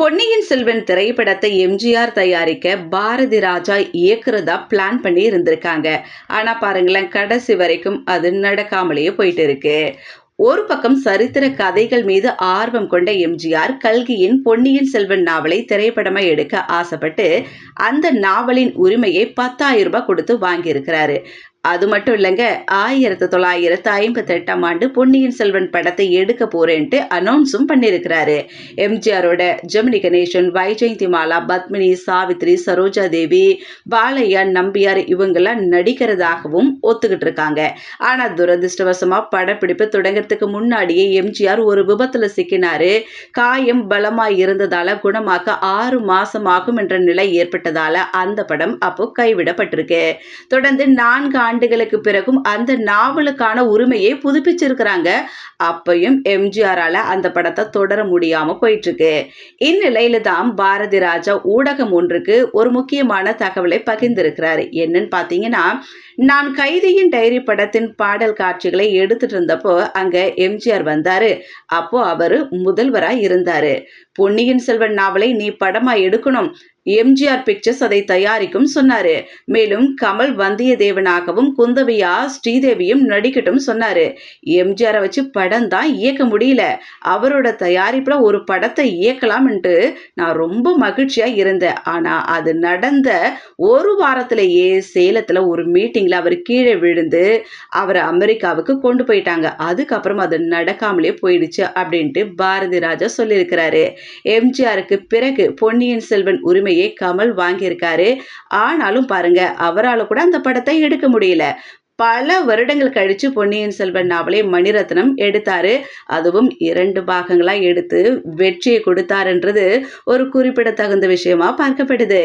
பொன்னியின் செல்வன் திரைப்படத்தை எம்ஜிஆர் தயாரிக்க பாரதி ராஜா இயக்குறதா பிளான் பண்ணி இருந்திருக்காங்க. ஆனா பாருங்களேன் கடைசி வரைக்கும் அது நடக்காமலேயே போயிட்டு இருக்கு. ஒரு பக்கம் சரித்திர கதைகள் மீது ஆர்வம் கொண்ட எம்ஜிஆர் கல்கியின் பொன்னியின் செல்வன் நாவலை திரைப்படமா எடுக்க ஆசைப்பட்டு அந்த நாவலின் உரிமையை பத்தாயிரம் ரூபாய் கொடுத்து வாங்கியிருக்கிறாரு. அது மட்டும் இல்லைங்க ஆயிரத்தி தொள்ளாயிரத்து ஐம்பத்தி எட்டாம் ஆண்டு பொன்னியின் செல்வன் படத்தை எடுக்க போறேன்ட்டு அனௌன்ஸும் பண்ணியிருக்கிறாரு எம்ஜிஆரோட ஜெமினி கணேசன் வைஜெயந்தி மாலா பத்மினி சாவித்ரி சரோஜா தேவி பாலையா நம்பியார் இவங்கெல்லாம் நடிக்கிறதாகவும் ஒத்துக்கிட்டு இருக்காங்க. ஆனா துரதிருஷ்டவசமாக படப்பிடிப்பு தொடங்கிறதுக்கு முன்னாடியே எம்ஜிஆர் ஒரு விபத்தில் சிக்கினாரு. காயம் பலமாக இருந்ததால் குணமாக்க ஆறு மாசம் என்ற நிலை ஏற்பட்டதால் அந்த படம் அப்போ கைவிடப்பட்டிருக்கு. தொடர்ந்து நான்கு ஆண்டுகளுக்கு பிறகும் அந்த நாவலுக்கான உரிமையை புதுப்பிச்சிருக்கிறாங்க. அப்பையும் எம்ஜிஆரால அந்த படத்தை தொடர முடியாம போயிட்டு இருக்கு இந்நிலையில தான் பாரதி ராஜா ஊடகம் ஒன்றுக்கு ஒரு முக்கியமான தகவலை பகிர்ந்திருக்கிறாரு. என்னன்னு பாத்தீங்கன்னா நான் கைதியின் டைரி படத்தின் பாடல் காட்சிகளை எடுத்துட்டு இருந்தப்போ அங்க எம்ஜிஆர் வந்தாரு. அப்போ அவரு முதல்வரா இருந்தாரு. பொன்னியின் செல்வன் நாவலை நீ படமா எடுக்கணும். எம்ஜிஆர் பிக்சர்ஸ் அதை தயாரிக்கும் சொன்னாரு. மேலும் கமல் வந்தியத்தேவனாகவும் குந்தவியா ஸ்ரீதேவியும் நடிக்கட்டும் சொன்னாரு. எம்ஜிஆரை வச்சு படம் தான் இயக்க முடியல. அவரோட தயாரிப்புல ஒரு படத்தை இயக்கலாம்ன்ட்டு நான் ரொம்ப மகிழ்ச்சியா இருந்தேன். ஆனா அது நடந்த ஒரு வாரத்திலேயே சேலத்துல ஒரு மீட்டிங் பார்த்தீங்களா அவர் கீழே விழுந்து அவரை அமெரிக்காவுக்கு கொண்டு போயிட்டாங்க. அதுக்கப்புறம் அது நடக்காமலே போயிடுச்சு அப்படின்ட்டு பாரதி ராஜா சொல்லியிருக்கிறாரு. எம்ஜிஆருக்கு பிறகு பொன்னியின் செல்வன் உரிமையை கமல் வாங்கியிருக்காரு. ஆனாலும் பாருங்க அவரால் கூட அந்த படத்தை எடுக்க முடியல. பல வருடங்கள் கழித்து பொன்னியின் செல்வன் நாவலை மணிரத்னம் எடுத்தாரு. அதுவும் இரண்டு பாகங்களாக எடுத்து வெற்றியை கொடுத்தாருன்றது ஒரு குறிப்பிடத்தகுந்த விஷயமா பார்க்கப்படுது.